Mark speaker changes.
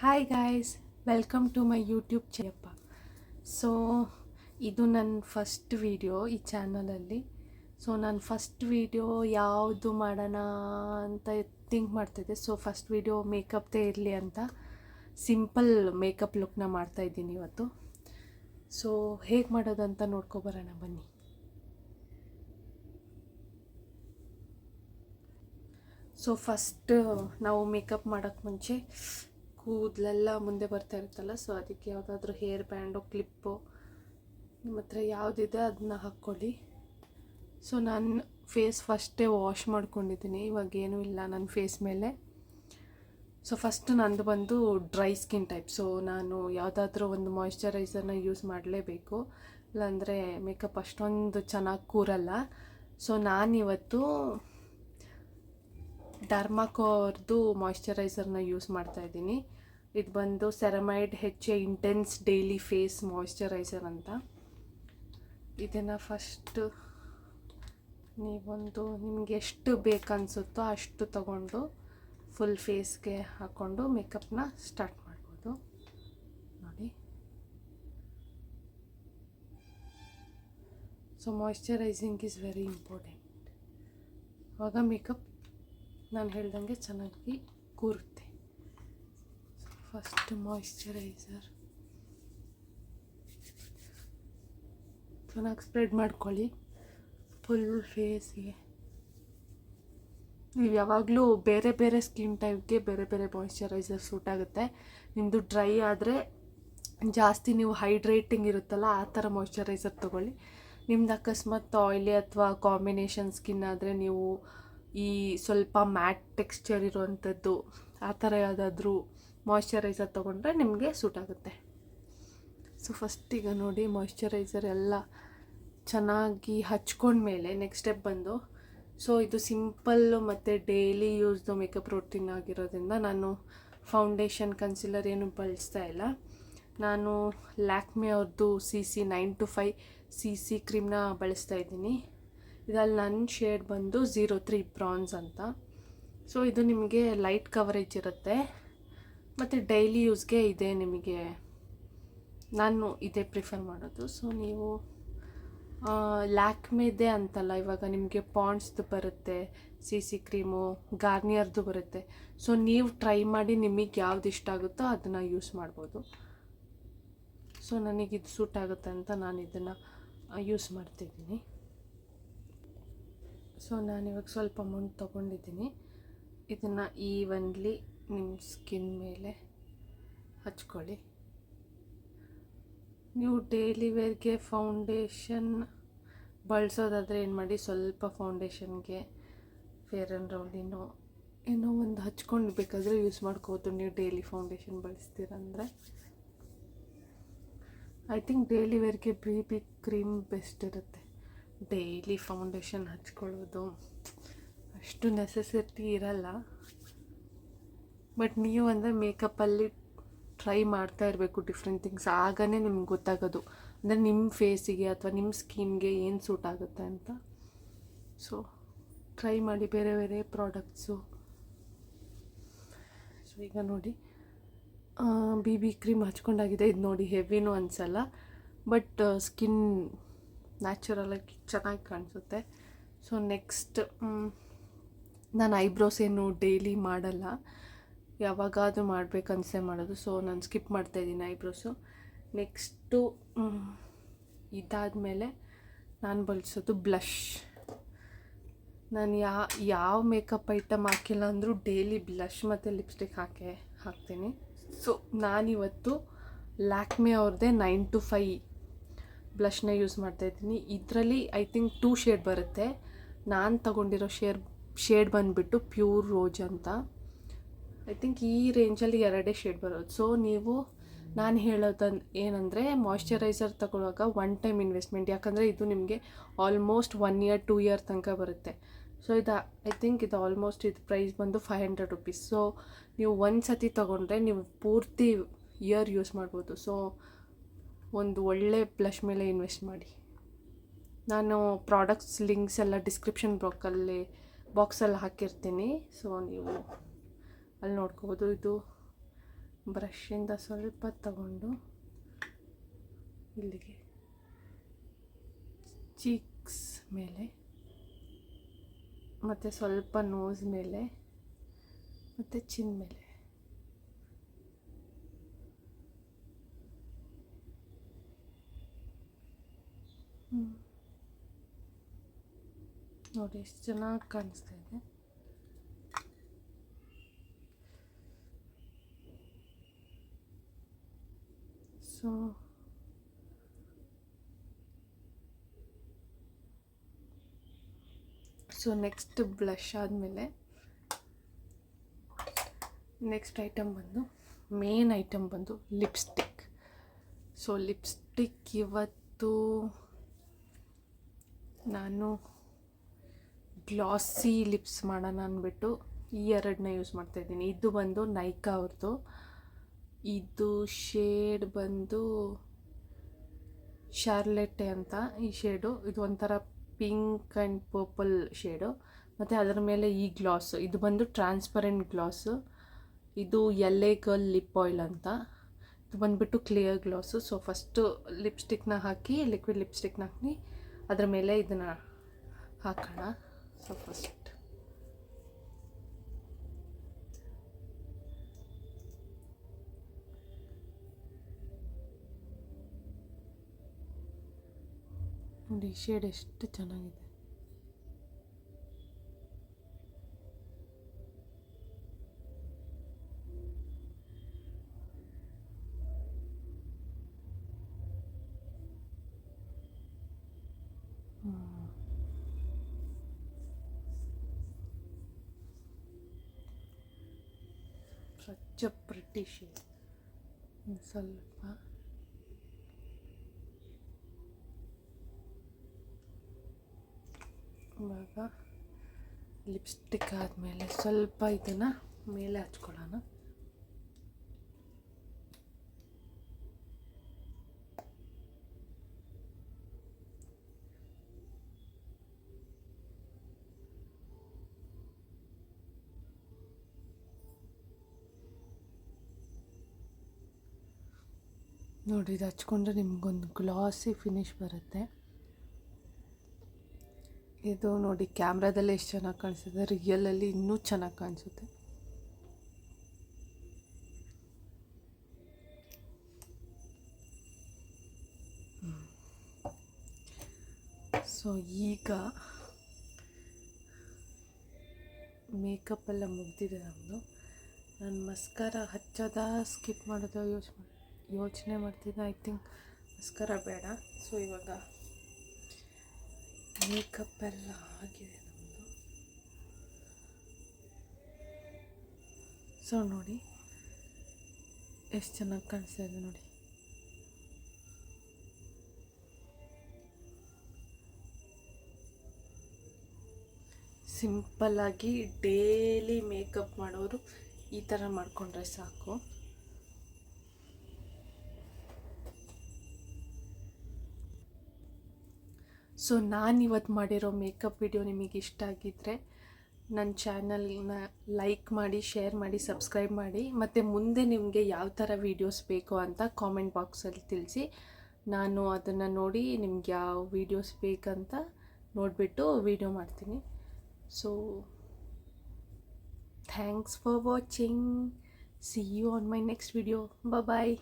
Speaker 1: Hi guys welcome to my YouTube ಚಯಪ್ಪ so ಇದು ನನ್ನ first video ಈ ಚಾನಲಲ್ಲಿ ಸೊ ನಾನು ಫಸ್ಟ್ ವಿಡಿಯೋ ಯಾವುದು ಮಾಡೋಣ ಅಂತ ಥಿಂಕ್ ಮಾಡ್ತಿದ್ದೆ. ಸೊ ಫಸ್ಟ್ ವಿಡಿಯೋ ಮೇಕಪ್ದೇ ಇರಲಿ ಅಂತ ಸಿಂಪಲ್ ಮೇಕಪ್ ಲುಕ್ನ ಮಾಡ್ತಾಯಿದ್ದೀನಿ ಇವತ್ತು. ಸೊ ಹೇಗೆ ಮಾಡೋದು ಅಂತ ನೋಡ್ಕೊಬರೋಣ ಬನ್ನಿ. ಸೊ ಫಸ್ಟ್ ನಾವು ಮೇಕಪ್ ಮಾಡೋಕ್ಕೆ ಮುಂಚೆ ಕೂದಲೆಲ್ಲ ಮುಂದೆ ಬರ್ತಾ ಇರುತ್ತಲ್ಲ ಸೊ ಅದಕ್ಕೆ ಯಾವುದಾದ್ರೂ ಹೇರ್ ಬ್ಯಾಂಡು ಕ್ಲಿಪ್ಪು ನಿಮ್ಮ ಹತ್ರ ಯಾವುದಿದೆ ಅದನ್ನ ಹಾಕ್ಕೊಳ್ಳಿ. ಸೊ ನಾನು ಫೇಸ್ ಫಸ್ಟೇ ವಾಶ್ ಮಾಡ್ಕೊಂಡಿದ್ದೀನಿ, ಇವಾಗ ಏನೂ ಇಲ್ಲ ನನ್ನ ಫೇಸ್ ಮೇಲೆ. ಸೊ ಫಸ್ಟ್ ನಂದು ಬಂದು ಡ್ರೈ ಸ್ಕಿನ್ ಟೈಪ್ ಸೊ ನಾನು ಯಾವುದಾದ್ರೂ ಒಂದು ಮಾಯಿಶ್ಚರೈಸರ್ನ ಯೂಸ್ ಮಾಡಲೇಬೇಕು. ಇಲ್ಲಾಂದರೆ ಮೇಕಪ್ ಅಷ್ಟೊಂದು ಚೆನ್ನಾಗಿ ಕೂರಲ್ಲ. ಸೊ ನಾನಿವತ್ತು ಡರ್ಮಾಕೋರ್ದು ಮಾಯಿಶ್ಚರೈಸರ್ನ ಯೂಸ್ ಮಾಡ್ತಾ ಇದ್ದೀನಿ. ಇದು ಬಂದು ceramide H A intense daily face moisturiser ಅಂತ. ಇದನ್ನು ಫಸ್ಟ್ ನೀವೊಂದು ನಿಮಗೆ ಎಷ್ಟು ಬೇಕನ್ಸುತ್ತೋ ಅಷ್ಟು ತಗೊಂಡು ಫುಲ್ ಫೇಸ್ಗೆ ಹಾಕ್ಕೊಂಡು ಮೇಕಪ್ನ ಸ್ಟಾರ್ಟ್ ಮಾಡ್ಬೋದು. ನೋಡಿ. So moisturising is very important ಆವಾಗ ಮೇಕಪ್ ನಾನು ಹೇಳ್ದಂಗೆ ಚೆನ್ನಾಗಿ ಕೂರುತ್ತೆ. ಫಸ್ಟ್ ಮಾಯ್ಶ್ಚರೈಸರ್ ಚೆನ್ನಾಗಿ ಸ್ಪ್ರೆಡ್ ಮಾಡ್ಕೊಳ್ಳಿ. ಫುಲ್ ಫೇಸಿಗೆ ನೀವು ಯಾವಾಗಲೂ ಬೇರೆ ಬೇರೆ ಸ್ಕಿನ್ ಟೈಪ್ಗೆ ಬೇರೆ ಬೇರೆ ಮಾಯ್ಶ್ಚರೈಸರ್ ಸೂಟ್ ಆಗುತ್ತೆ. ನಿಮ್ಮದು ಡ್ರೈ ಆದರೆ ಜಾಸ್ತಿ ನೀವು ಹೈಡ್ರೇಟಿಂಗ್ ಇರುತ್ತಲ್ಲ, ಆ ಥರ ಮಾಯಿಶ್ಚರೈಸರ್ ತೊಗೊಳ್ಳಿ. ನಿಮ್ದು ಅಕಸ್ಮಾತ್ ಆಯ್ಲಿ ಅಥವಾ ಕಾಂಬಿನೇಷನ್ ಸ್ಕಿನ್ ಆದರೆ ನೀವು ಈ ಸ್ವಲ್ಪ ಮ್ಯಾಟ್ ಟೆಕ್ಸ್ಚರ್ ಇರುವಂಥದ್ದು ಆ ಥರ ಯಾವುದಾದ್ರೂ ಮಾಯ್ಶ್ಚರೈಸರ್ ತೊಗೊಂಡ್ರೆ ನಿಮಗೆ ಸೂಟ್ ಆಗುತ್ತೆ. ಸೊ ಈಗ ನೋಡಿ ಮಾಯ್ಶ್ಚರೈಸರ್ ಎಲ್ಲ ಚೆನ್ನಾಗಿ ಹಚ್ಕೊಂಡ್ಮೇಲೆ ನೆಕ್ಸ್ಟ್ ಸ್ಟೆಪ್ ಬಂದು ಸೊ ಇದು ಸಿಂಪಲ್ಲು ಮತ್ತು ಡೈಲಿ ಯೂಸ್ದು ಮೇಕಪ್ ರೂಟೀನ್ ಆಗಿರೋದ್ರಿಂದ ನಾನು ಫೌಂಡೇಶನ್ ಕನ್ಸಿಲರ್ ಏನು ಬಳಸ್ತಾ ಇಲ್ಲ. ನಾನು ಲ್ಯಾಕ್ಮಿ ಅವ್ರದ್ದು C C nine to five C C ಕ್ರೀಮ್ನ ಬಳಸ್ತಾ ಇದ್ದೀನಿ. ಇದರಲ್ಲಿ ನನ್ನ ಶೇಡ್ ಬಂದು ಝೀರೋ ತ್ರೀ ಬ್ರಾನ್ಸ್ ಅಂತ. ಸೊ ಇದು ನಿಮಗೆ ಲೈಟ್ ಕವರೇಜ್ ಇರುತ್ತೆ. ಮತ್ತು ಡೈಲಿ ಯೂಸ್ಗೆ ಇದೆ ನಿಮಗೆ. ನಾನು ಇದೇ ಪ್ರಿಫರ್ ಮಾಡೋದು. ಸೊ ನೀವು ಲ್ಯಾಕ್ಮೇದೆ ಅಂತಲ್ಲ, ಇವಾಗ ನಿಮಗೆ ಪಾಂಡ್ಸ್ದು ಬರುತ್ತೆ ಸಿ ಸಿ ಕ್ರೀಮು ಗಾರ್ನಿಯರ್ದು ಬರುತ್ತೆ. ಸೊ ನೀವು ಟ್ರೈ ಮಾಡಿ ನಿಮಗೆ ಯಾವ್ದು ಇಷ್ಟ ಆಗುತ್ತೋ ಅದನ್ನು ಯೂಸ್ ಮಾಡ್ಬೋದು. ಸೊ ಇದು ಸೂಟ್ ಆಗುತ್ತೆ ಅಂತ ನಾನು ಇದನ್ನು ಯೂಸ್ ಮಾಡ್ತಿದ್ದೀನಿ. ಸೊ ನಾನಿವಾಗ ಸ್ವಲ್ಪ ಅಮೌಂಟ್ ತೊಗೊಂಡಿದ್ದೀನಿ. ಇದನ್ನು ಈವನ್ಲಿ ನಿಮ್ಮ ಸ್ಕಿನ್ ಮೇಲೆ ಹಚ್ಕೊಳ್ಳಿ. ನೀವು ಡೈಲಿ ವೇರ್ಗೆ ಫೌಂಡೇಶನ್ ಬಳಸೋದಾದರೆ ಏನು ಮಾಡಿ, ಸ್ವಲ್ಪ ಫೌಂಡೇಶನ್ಗೆ ಫೇರ್ ಆ್ಯಂಡ್ ರೌಂಡಿನೋ ಏನೋ ಒಂದು ಹಚ್ಕೊಂಡು ಬೇಕಾದರೆ ಯೂಸ್ ಮಾಡ್ಕೋಬೋದು. ನೀವು ಡೈಲಿ ಫೌಂಡೇಶನ್ ಬಳಸ್ತೀರಂದರೆ ಐ ಥಿಂಕ್ ಡೈಲಿ ವೇರ್ಗೆ ಬಿ ಬಿ ಕ್ರೀಮ್ ಬೆಸ್ಟ್ ಇರುತ್ತೆ. ಡೈಲಿ ಫೌಂಡೇಶನ್ ಹಚ್ಕೊಳ್ಳೋದು. ಅಷ್ಟು ನೆಸೆಸಿಟಿ ಇರಲ್ಲ. ಬಟ್ ನೀವು ಅಂದರೆ ಮೇಕಪ್ಪಲ್ಲಿ ಟ್ರೈ ಮಾಡ್ತಾ ಇರಬೇಕು ಡಿಫ್ರೆಂಟ್ ಥಿಂಗ್ಸ್ ಆಗನೇ ನಿಮ್ಗೆ ಗೊತ್ತಾಗೋದು. ಅಂದರೆ ನಿಮ್ಮ ಫೇಸಿಗೆ ಅಥವಾ ನಿಮ್ಮ ಸ್ಕಿನ್ಗೆ ಏನು ಸೂಟ್ ಆಗುತ್ತೆ ಅಂತ. ಸೊ ಟ್ರೈ ಮಾಡಿ ಬೇರೆ ಬೇರೆ ಪ್ರಾಡಕ್ಟ್ಸು ಸೊ ಈಗ ನೋಡಿ. ಬಿ ಬಿ ಕ್ರೀಮ್ ಹಚ್ಕೊಂಡಾಗಿದೆ. ಇದು ನೋಡಿ ಹೆವಿನೂ ಅನಿಸಲ್ಲ. ಬಟ್ ಸ್ಕಿನ್ ನ್ಯಾಚುರಲಾಗಿ ಚೆನ್ನಾಗಿ ಕಾಣಿಸುತ್ತೆ. ಸೊ ನೆಕ್ಸ್ಟ್ ನಾನು ಐಬ್ರೋಸ್ ಏನು ಡೈಲಿ ಮಾಡಲ್ಲ. ಯಾವಾಗಾದರೂ ಮಾಡ್ಬೇಕು ಮಾಡೋದು. ಸೊ ನಾನು ಸ್ಕಿಪ್ ಮಾಡ್ತಾ ಇದ್ದೀನಿ ಐಬ್ರೋಸು. ನೆಕ್ಸ್ಟು ಇದಾದಮೇಲೆ ನಾನು ಬಳಸೋದು ಬ್ಲಷ್ ನಾನು ಯಾ, ಯಾವ ಮೇಕಪ್ ಐಟಮ್ ಹಾಕಿಲ್ಲ ಅಂದರೂ ಡೈಲಿ ಬ್ಲಷ್ ಮತ್ತು ಲಿಪ್ಸ್ಟಿಕ್ ಹಾಕಿ, ಹಾಕ್ತೀನಿ. ಸೊ ನಾನಿವತ್ತು ಲ್ಯಾಕ್ಮೆ ಅವ್ರದ್ದೇ ನೈನ್ ಟು ಫೈ ಬ್ಲಷ್ನ ಯೂಸ್ ಮಾಡ್ತಾಯಿದ್ದೀನಿ ಇದರಲ್ಲಿ ಐ ಥಿಂಕ್ ಟೂ ಶೇಡ್ ಬರುತ್ತೆ. ನಾನು ತಗೊಂಡಿರೋ ಶೇರ್ ಶೇಡ್ ಬಂದುಬಿಟ್ಟು ಪ್ಯೂರ್ ರೋಜ್ ಅಂತ. ಐ ಥಿಂಕ್ ಈ ರೇಂಜಲ್ಲಿ ಎರಡೇ ಶೇಡ್ ಬರೋದು. ಸೊ ನೀವು ನಾನು ಹೇಳೋದು ಏನಂದರೆ ಮಾಯ್ಶ್ಚರೈಸರ್ ತಗೊಳ್ಳುವಾಗ ಒನ್ ಟೈಮ್ ಇನ್ವೆಸ್ಟ್ಮೆಂಟ್ ಯಾಕಂದರೆ ಇದು ನಿಮಗೆ almost one year two year ತನಕ ಬರುತ್ತೆ. ಸೊ ಇದು ಐ ಥಿಂಕ್ ಇದು ಆಲ್ಮೋಸ್ಟ್ ಇದು ಪ್ರೈಸ್ ಬಂದು ಫೈವ್ ಹಂಡ್ರೆಡ್ ರುಪೀಸ್ ಸೊ ನೀವು ಒಂದು ಸತಿ ತೊಗೊಂಡ್ರೆ ನೀವು ಪೂರ್ತಿ ಇಯರ್ ಯೂಸ್ ಮಾಡ್ಬೋದು. ಸೊ ಒಂದು ಒಳ್ಳೆ ಬ್ಲಷ್ ಮೇಲೆ ಇನ್ವೆಸ್ಟ್ ಮಾಡಿ. ನಾನು ಪ್ರಾಡಕ್ಟ್ಸ್ ಲಿಂಕ್ಸ್ ಎಲ್ಲ ಡಿಸ್ಕ್ರಿಪ್ಷನ್ ಬಾಕ್ಸಲ್ಲಿ ಬಾಕ್ಸಲ್ಲಿ ಹಾಕಿರ್ತೀನಿ. ಸೊ ನೀವು ಅಲ್ಲಿ ನೋಡ್ಕೋಬೋದು. ಇದು ಬ್ರಷಿಂದ ಸ್ವಲ್ಪ ತಗೊಂಡು ಇಲ್ಲಿಗೆ ಚೀಕ್ಸ್ ಮೇಲೆ, ಮತ್ತು ಸ್ವಲ್ಪ ನೋಸ್ ಮೇಲೆ, ಮತ್ತು ಚಿನ್ ಮೇಲೆ. ಹ್ಮ್. ನೋಡಿ ಎಷ್ಟು ಚೆನ್ನಾಗಿ ಕಾಣಿಸ್ತಾ ಇದೆ. ಸೊ ಸೊ ನೆಕ್ಸ್ಟ್ ಬ್ಲಷ್ ಆದಮೇಲೆ ನೆಕ್ಸ್ಟ್ ಐಟಮ್ ಬಂದು ಮೇನ್ ಐಟಮ್ ಬಂದು ಲಿಪ್ಸ್ಟಿಕ್ ಸೊ ಲಿಪ್ಸ್ಟಿಕ್ ಇವತ್ತು ನಾನು ಗ್ಲಾಸಿ ಲಿಪ್ಸ್ ಮಾಡೋಣ ಅಂದ್ಬಿಟ್ಟು ಈ ಎರಡನ್ನ ಯೂಸ್ ಮಾಡ್ತಾಯಿದ್ದೀನಿ ಇದು ಬಂದು ನೈಕಾ ಅವ್ರದ್ದು ಇದು ಶೇಡ್ ಬಂದು ಶಾರ್ಲೆಟ್ಟೆ ಅಂತ ಈ ಶೇಡು. ಇದು ಒಂಥರ ಪಿಂಕ್ ಆ್ಯಂಡ್ ಪರ್ಪಲ್ ಶೇಡು. ಮತ್ತು ಅದರ ಮೇಲೆ ಈ ಗ್ಲಾಸು. ಇದು ಬಂದು ಟ್ರಾನ್ಸ್ಪರೆಂಟ್ ಗ್ಲಾಸು. ಇದು ಎಲೆ ಗರ್ಲ್ ಲಿಪ್ ಆಯಿಲ್ ಅಂತ. ಇದು ಬಂದುಬಿಟ್ಟು ಕ್ಲಿಯರ್ ಗ್ಲಾಸು. ಸೊ ಫಸ್ಟು ಲಿಪ್ಸ್ಟಿಕ್ನ ಹಾಕಿ, ಲಿಕ್ವಿಡ್ ಲಿಪ್ಸ್ಟಿಕ್ನ ಹಾಕಿ, ಅದ್ರ ಮೇಲೆ ಇದನ್ನು ಹಾಕೋಣ. ಸೊ ಫಸ್ಟ್ ನೋಡಿ ಶೇಡ್ ಎಷ್ಟು ಚೆನ್ನಾಗಿದೆ ಸ್ವಚ್ಛ ಬ್ರಿಟಿಷ್. ಸ್ವಲ್ಪ. ಇವಾಗ ಲಿಪ್ಸ್ಟಿಕ್ ಆದಮೇಲೆ ಸ್ವಲ್ಪ ಇದನ್ನು ಮೇಲೆ ಹಚ್ಕೊಳ್ಳೋಣ. ನೋಡಿ ಇದು ಹಚ್ಕೊಂಡ್ರೆ ನಿಮ್ಗೊಂದು ಗ್ಲಾಸಿ ಫಿನಿಶ್ ಬರುತ್ತೆ. ಇದು ನೋಡಿ, ಕ್ಯಾಮ್ರಾದಲ್ಲಿ ಎಷ್ಟು ಚೆನ್ನಾಗಿ ಕಾಣಿಸುತ್ತೆ ರಿಯಲಲ್ಲಿ ಇನ್ನೂ ಚೆನ್ನಾಗಿ ಕಾಣಿಸುತ್ತೆ. ಸೊ ಈಗ ಮೇಕಪ್ ಎಲ್ಲ ಮುಗ್ದಿದೆ ನಮ್ಮದು ನಾನು ಮಸ್ಕಾರ ಹಚ್ಚೋದ ಸ್ಕಿಪ್ ಮಾಡೋದು ಯೋಚನೆ ಯೋಚನೆ ಮಾಡ್ತಿದ್ದೆ. ಐ ಥಿಂಕ್ ಮಸ್ಕರ ಬೇಡ. ಸೊ ಇವಾಗ ಮೇಕಪ್ ಎಲ್ಲ ಆಗಿದೆ ನಮ್ಮದು ಸೊ ನೋಡಿ ಎಷ್ಟು ಚೆನ್ನಾಗಿ ಕಾಣಿಸ್ತಾ ಇದೆ ನೋಡಿ. ಸಿಂಪಲ್ಲಾಗಿ ಡೇಲಿ ಮೇಕಪ್ ಮಾಡೋರು ಈ ಥರ ಮಾಡಿಕೊಂಡ್ರೆ ಸಾಕು. ಸೊ ನಾನು ಇವತ್ತು ಮಾಡಿರೋ ಮೇಕಪ್ ವಿಡಿಯೋ ನಿಮಗೆ ಇಷ್ಟ ಆಗಿದ್ದರೆ ನನ್ನ ಚಾನಲ್ನ ಲೈಕ್ ಮಾಡಿ, ಶೇರ್ ಮಾಡಿ, ಸಬ್ಸ್ಕ್ರೈಬ್ ಮಾಡಿ. ಮತ್ತು ಮುಂದೆ ನಿಮಗೆ ಯಾವ ಥರ ವೀಡಿಯೋಸ್ ಬೇಕು ಅಂತ ಕಾಮೆಂಟ್ ಬಾಕ್ಸಲ್ಲಿ ತಿಳಿಸಿ. ನಾನು ಅದನ್ನು ನೋಡಿ ನಿಮ್ಗೆ ಯಾವ ವೀಡಿಯೋಸ್ ಬೇಕಂತ ನೋಡಿಬಿಟ್ಟು ವೀಡಿಯೋ ಮಾಡ್ತೀನಿ. So thanks for watching see you on my next video bye